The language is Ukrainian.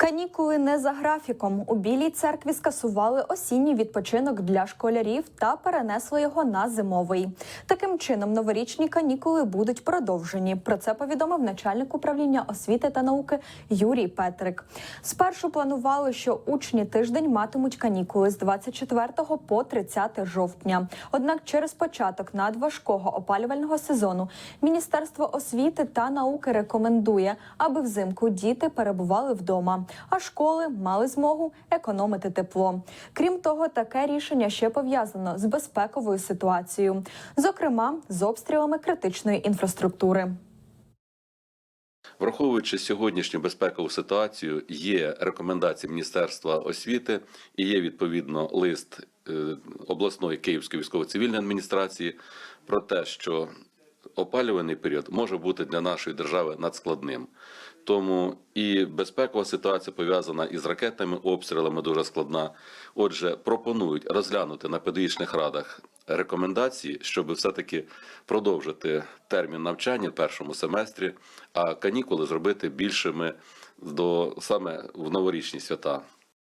Канікули не за графіком. У Білій церкві скасували осінній відпочинок для школярів та перенесли його на зимовий. Таким чином, новорічні канікули будуть продовжені. Про це повідомив начальник управління освіти та науки Юрій Петрик. Спершу планували, що учні тиждень матимуть канікули з 24 по 30 жовтня. Однак, через початок надважкого опалювального сезону Міністерство освіти та науки рекомендує, аби взимку діти перебували вдома, а школи мали змогу економити тепло. Крім того, таке рішення ще пов'язано з безпековою ситуацією, зокрема з обстрілами критичної інфраструктури. Враховуючи сьогоднішню безпекову ситуацію, є рекомендації Міністерства освіти і є відповідно лист е, обласної Київської військово-цивільної адміністрації про те, що опалюваний період може бути для нашої держави надскладним. Тому і безпекова ситуація пов'язана із ракетними обстрілами дуже складна. Отже, пропонують розглянути на педагогічних радах рекомендації, щоб все-таки продовжити термін навчання в першому семестрі, а канікули зробити більшими до саме в новорічні свята.